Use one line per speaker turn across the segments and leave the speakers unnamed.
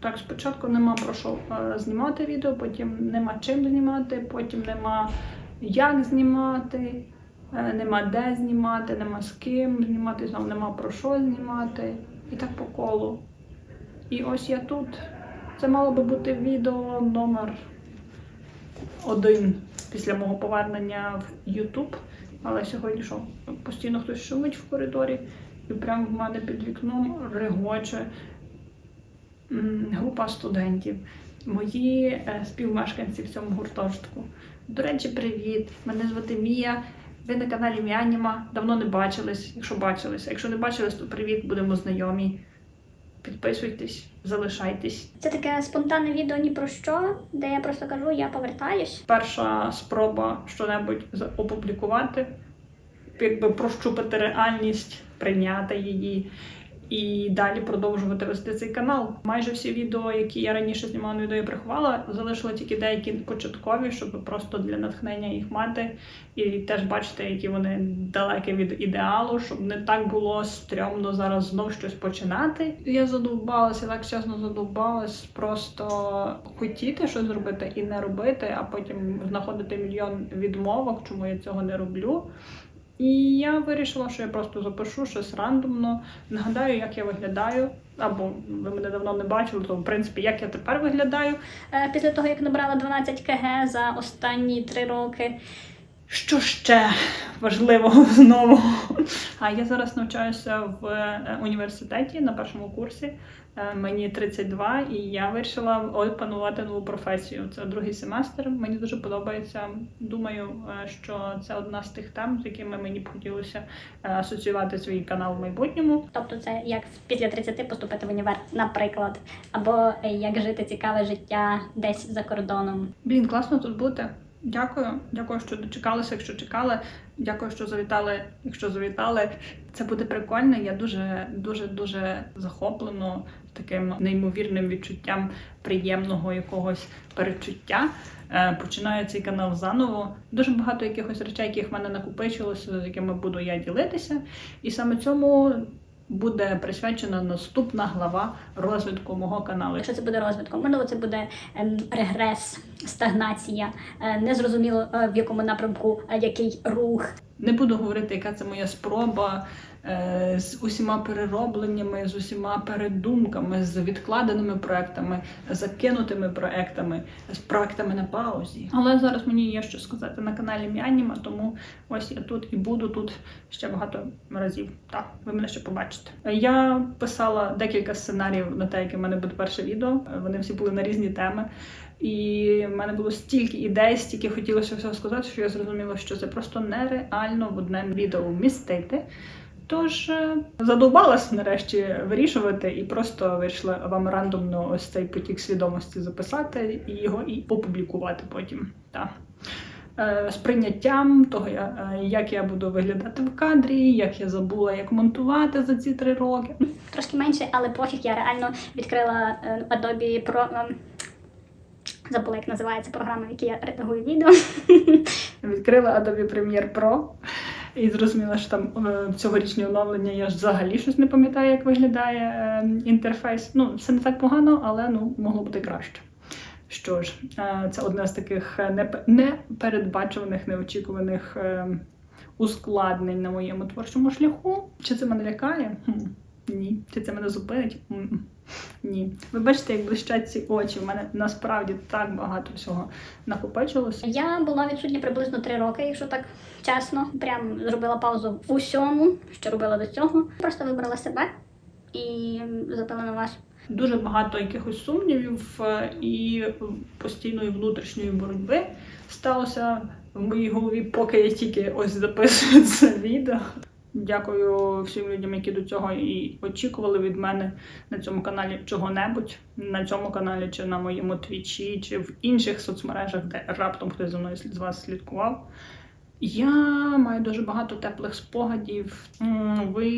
Так, спочатку нема про що е, знімати відео, потім нема чим знімати, потім нема як знімати, е, нема де знімати, нема з ким знімати, знову нема про що знімати. І так по колу. І ось я тут. Це мало би бути відео номер один після мого повернення в YouTube. Але сьогодні що? Постійно хтось шумить в коридорі, і прямо в мене під вікном регоче група студентів, мої е, співмешканці в цьому гуртожитку. До речі, привіт! Мене звати Мія. Ви на каналі Міаніма. Давно не бачились, якщо бачились. Якщо не бачились, то привіт, будемо знайомі. Підписуйтесь, залишайтесь.
Це таке спонтанне відео ні про що, де я просто кажу, я повертаюсь.
Перша спроба щонебудь опублікувати, якби прощупати реальність, прийняти її і далі продовжувати вести цей канал. Майже всі відео, які я раніше знімала на відео, я приховала, залишила тільки деякі початкові, щоб просто для натхнення їх мати. І теж бачити, які вони далекі від ідеалу, щоб не так було стрьомно зараз знов щось починати. Я задовбалася, так чесно задовбалась просто хотіти щось зробити і не робити, а потім знаходити мільйон відмовок, чому я цього не роблю. І я вирішила, що я просто запишу щось рандомно, нагадаю, як я виглядаю. Або ви мене давно не бачили, то в принципі як я тепер виглядаю.
Е, Після того, як набрала 12 кг за останні три роки.
Що ще важливого знову? А я зараз навчаюся в е, університеті на першому курсі. Е, Мені 32, і я вирішила опанувати нову професію. Це другий семестр. Мені дуже подобається. Думаю, е, що це одна з тих тем, з якими мені б хотілося асоціювати свій канал в майбутньому.
Тобто це як після 30 поступити в універ, наприклад, або як жити цікаве життя десь за кордоном.
Блін, класно тут бути. Дякую. Дякую, що дочекалися, якщо чекали. Дякую, що завітали. Якщо завітали, це буде прикольно. Я дуже, дуже, дуже захоплено таким неймовірним відчуттям приємного якогось перечуття. Е, Починаю цей канал заново. Дуже багато якихось речей, яких в мене накопичилося, з якими буду я ділитися. І саме цьому буде присвячена наступна глава розвитку мого каналу.
Якщо це буде розвитком, можливо, це буде ем, регрес, стагнація, е, незрозуміло е, в якому напрямку, е, який рух.
Не буду говорити, яка це моя спроба е, з усіма переробленнями, з усіма передумками, з відкладеними проектами, закинутими проектами, з проектами на паузі. Але зараз мені є що сказати на каналі Міаніма, тому ось я тут і буду тут ще багато разів. Так, ви мене ще побачите. Я писала декілька сценаріїв на те, яке в мене буде перше відео. Вони всі були на різні теми. І в мене було стільки ідей, стільки хотілося всього сказати, що я зрозуміла, що це просто нереально в одне відео вмістити. Тож е, задовбалась нарешті вирішувати і просто вирішила вам рандомно ось цей потік свідомості записати і його і опублікувати потім. Так. Е, З прийняттям того, е, як я буду виглядати в кадрі, як я забула, як монтувати за ці три роки.
Трошки менше, але пофіг я реально відкрила Adobe Pro. Ем, Забула, як називається програма, в якій я редагую відео.
Відкрила Adobe Premiere Pro і зрозуміла, що там е, цьогорічні оновлення я ж взагалі щось не пам'ятаю, як виглядає е, інтерфейс. Ну, це не так погано, але ну могло бути краще. Що ж, е, це одне з таких е, непередбачуваних, неочікуваних е, ускладнень на моєму творчому шляху. Чи це мене лякає? Хм, Ні. Чи це мене зупинить? М-м. Ні. Ви бачите, як блищать ці очі. У мене насправді так багато всього накопичилося.
Я була відсутня приблизно три роки, якщо так чесно. Прям зробила паузу в усьому, що робила до цього. Просто вибрала себе і запила на вас.
дуже багато якихось сумнівів е, і постійної внутрішньої боротьби сталося в моїй голові, поки я тільки ось записую це відео. Дякую всім людям, які до цього і очікували від мене на цьому каналі чого-небудь, на цьому каналі, чи на моєму твічі, чи в інших соцмережах, де раптом хтось за мною з вас слідкував. Я маю дуже багато теплих спогадів. Ви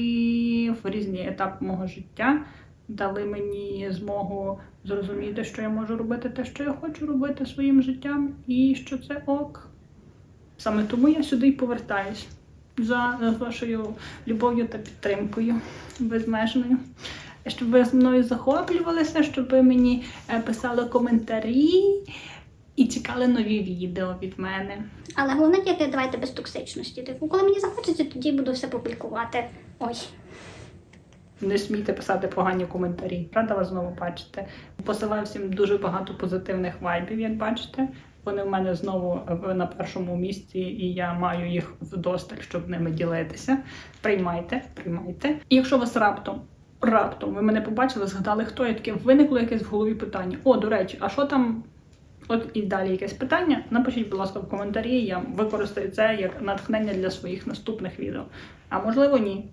в різні етапи мого життя дали мені змогу зрозуміти, що я можу робити те, що я хочу робити своїм життям, і що це ок. Саме тому я сюди й повертаюсь за вашою любов'ю та підтримкою безмежною. щоб ви з мною захоплювалися, щоб ви мені е, писали коментарі і чекали нові відео від мене.
Але головне тільки давайте без токсичності. Типу, коли мені захочеться, тоді буду все публікувати. Ой.
Не смійте писати погані коментарі. Рада вас знову бачити. Посилаю всім дуже багато позитивних вайбів, як бачите. Вони в мене знову е, на першому місці, і я маю їх вдосталь, щоб ними ділитися. Приймайте, приймайте. І якщо вас раптом, раптом ви мене побачили, згадали, хто я таке, виникло якесь в голові питання. О, до речі, а що там? От і далі якесь питання. Напишіть, будь ласка, в коментарі. Я використаю це як натхнення для своїх наступних відео. А можливо, ні.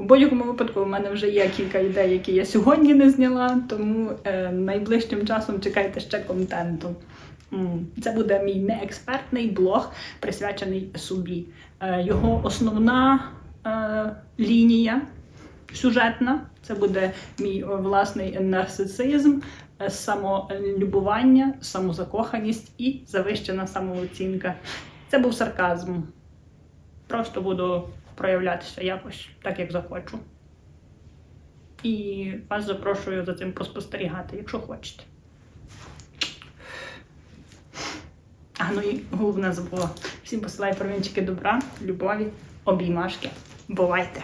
У будь-якому випадку у мене вже є кілька ідей, які я сьогодні не зняла, тому е, найближчим часом чекайте ще контенту. Це буде мій неекспертний блог, присвячений собі. Е, його основна е, лінія сюжетна це буде мій е, власний нарцисизм, е, самолюбування, самозакоханість і завищена самооцінка. Це був сарказм. Просто буду проявлятися якось так, як захочу. І вас запрошую за цим поспостерігати, якщо хочете. А ну і головне забула. Всім посилаю провінчики добра, любові, обіймашки. Бувайте!